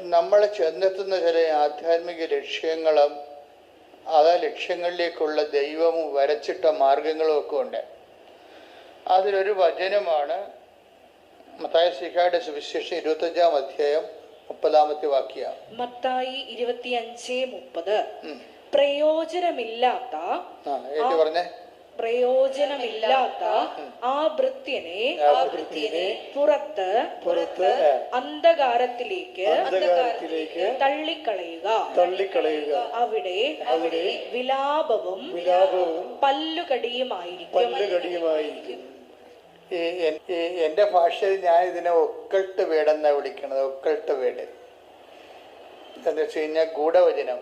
നമ്മൾ ചെന്നെത്തുന്ന ചില ആധ്യാത്മിക ലക്ഷ്യങ്ങളും ആ ലക്ഷ്യങ്ങളിലേക്കുള്ള ദൈവം വരച്ചിട്ട മാർഗങ്ങളും ഒക്കെ ഉണ്ട്. അതിലൊരു വചനമാണ് മത്തായ സിഹായുടെ സുവിശേഷം ഇരുപത്തഞ്ചാം അധ്യായം മുപ്പതാമത്തെ വാക്യ. മത്തായി ഇരുപത്തിയഞ്ച് മുപ്പത്. പ്രയോജനമില്ലാത്ത പറഞ്ഞേ? പ്രയോജനമില്ലാത്ത ആ ഭൃത്യനെ ആ വൃത്തിനെ പുറത്ത് പുറത്ത് അന്ധകാരത്തിലേക്ക് അന്ധകാരത്തിലേക്ക് തള്ളിക്കളയുക. തള്ളിക്കളയുക. അവിടെ അവിടെ വിലാപവും വിലാപവും പല്ലുകടിയുമായിരിക്കും. പല്ലുകടിയുമായിരിക്കും. എന്റെ ഭാഷയിൽ ഞാൻ ഇതിനെ ഒക്കൾട്ട് വേടെന്നാണ് വിളിക്കുന്നത് ഒക്കൾട്ട് വേട് എന്താ വെച്ച് കഴിഞ്ഞാൽ ഗൂഢവചനം.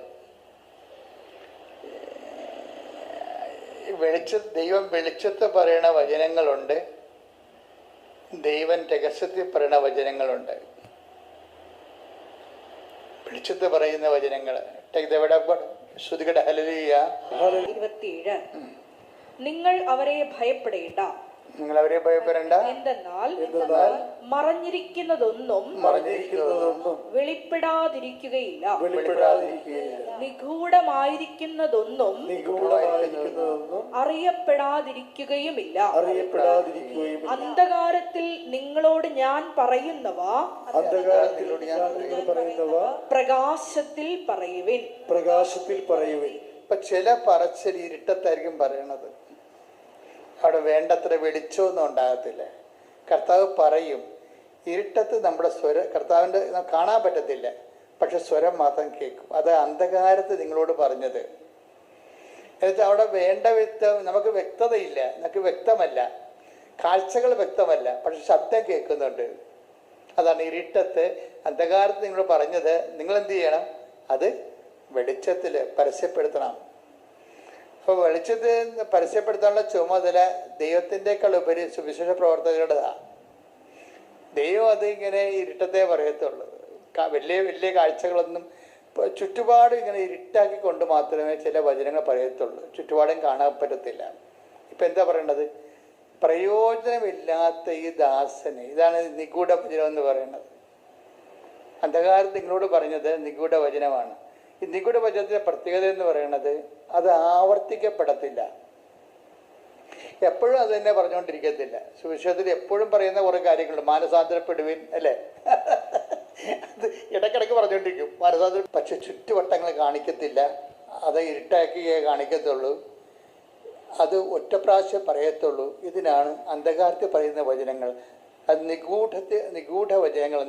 വെളിച്ച ദൈവം വെളിച്ചത്ത് പറയണ വചനങ്ങളുണ്ട്. ദൈവം രഹസ്യത്തിൽ പറയണ വചനങ്ങളുണ്ട്. വെളിച്ചത്ത് പറയുന്ന വചനങ്ങൾ ശ്രുതികട ഹല്ലേലൂയ. ഇരുപത്തിയേഴ്. നിങ്ങൾ അവരെ ഭയപ്പെടേണ്ട. നിങ്ങൾ അവരെ ഭയപ്പെടേണ്ട. എന്തെന്നാൽ മറഞ്ഞിരിക്കുന്നതൊന്നും മറഞ്ഞിരിക്കുന്നതൊന്നും വെളിപ്പെടാതിരിക്കുകയില്ല. വെളിപ്പെടാതിരിക്കുകയില്ല. നിഗൂഢമായിരിക്കുന്നതൊന്നും നിഗൂഢമായിരിക്കുന്നതൊന്നും അറിയപ്പെടാതിരിക്കുകയുമില്ല. അറിയപ്പെടാതിരിക്കുകയും അന്ധകാരത്തിൽ നിങ്ങളോട് ഞാൻ പറയുന്നവ അന്ധകാരത്തിൽ ഞാൻ പറയുന്നവ പ്രകാശത്തിൽ പറയുവിൻ. പ്രകാശത്തിൽ പറയുവിൻ. ഇപ്പൊ ചില പറച്ചിൽ ഇരുട്ടത്തായിരിക്കും പറയണത്. അവിടെ വേണ്ടത്ര വെളിച്ചമൊന്നും ഉണ്ടാകത്തില്ല. കർത്താവ് പറയും ഇരുട്ടത്ത് നമ്മുടെ സ്വര കർത്താവിന്റെ കാണാൻ പറ്റത്തില്ല. പക്ഷെ സ്വരം മാത്രം കേൾക്കും. അത് അന്ധകാരത്ത് നിങ്ങളോട് പറഞ്ഞത്. എന്നുവെച്ചാൽ അവിടെ വേണ്ട വ്യക്ത നമുക്ക് വ്യക്തതയില്ല. നമുക്ക് വ്യക്തമല്ല. കാഴ്ചകൾ വ്യക്തമല്ല. പക്ഷെ ശബ്ദം കേൾക്കുന്നുണ്ട്. അതാണ് ഇരുട്ടത്ത് അന്ധകാരത്ത് നിങ്ങൾ പറഞ്ഞത്. നിങ്ങൾ എന്ത് ചെയ്യണം? അത് വെളിച്ചത്തിൽ പരസ്യപ്പെടുത്തണം. അപ്പോൾ വെളിച്ചത്തിൽ പരസ്യപ്പെടുത്താനുള്ള ചുമതല ദൈവത്തിന്റെക്കാൾ ഉപരി സുവിശേഷ പ്രവർത്തകരുടേതാണ് ദൈവം അത് ഇങ്ങനെ ഇരുട്ടത്തെ പറയത്തുള്ളൂ. വലിയ വലിയ കാഴ്ചകളൊന്നും ചുറ്റുപാട് ഇങ്ങനെ ഇരുട്ടാക്കി കൊണ്ട് മാത്രമേ ചില വചനങ്ങൾ പറയത്തുള്ളൂ. ചുറ്റുപാടും കാണാൻ പറ്റത്തില്ല. ഇപ്പം എന്താ പറയണത്? പ്രയോജനമില്ലാത്ത ഈ ദാസന്. ഇതാണ് നിഗൂഢ വചനം എന്ന് പറയുന്നത്. അന്ധകാരത്തിങ്ങളോട് പറഞ്ഞത് നിഗൂഢ വചനമാണ്. ഈ നിഗൂഢ വചനത്തിന്റെ പ്രത്യേകത എന്ന് പറയുന്നത് അത് ആവർത്തിക്കപ്പെടത്തില്ല. എപ്പോഴും അത് തന്നെ പറഞ്ഞുകൊണ്ടിരിക്കത്തില്ല. സുവിശേഷത്തിൽ എപ്പോഴും പറയുന്ന കുറേ കാര്യങ്ങളുണ്ട്. മാനസാന്തരപ്പെടുവിൻ അല്ലേ? അത് ഇടക്കിടക്ക് പറഞ്ഞുകൊണ്ടിരിക്കും. മാനസാന്തരം പക്ഷെ ചുറ്റുവട്ടങ്ങൾ കാണിക്കത്തില്ല. അത് ഇരുട്ടാക്കിയേ കാണിക്കത്തുള്ളൂ. അത് ഒറ്റ പ്രാവശ്യം പറയത്തുള്ളൂ. ഇതിനാണ് അന്ധകാരത്തിൽ പറയുന്ന വചനങ്ങൾ. അത് നിഗൂഢത്തെ നിഗൂഢ വചനങ്ങൾ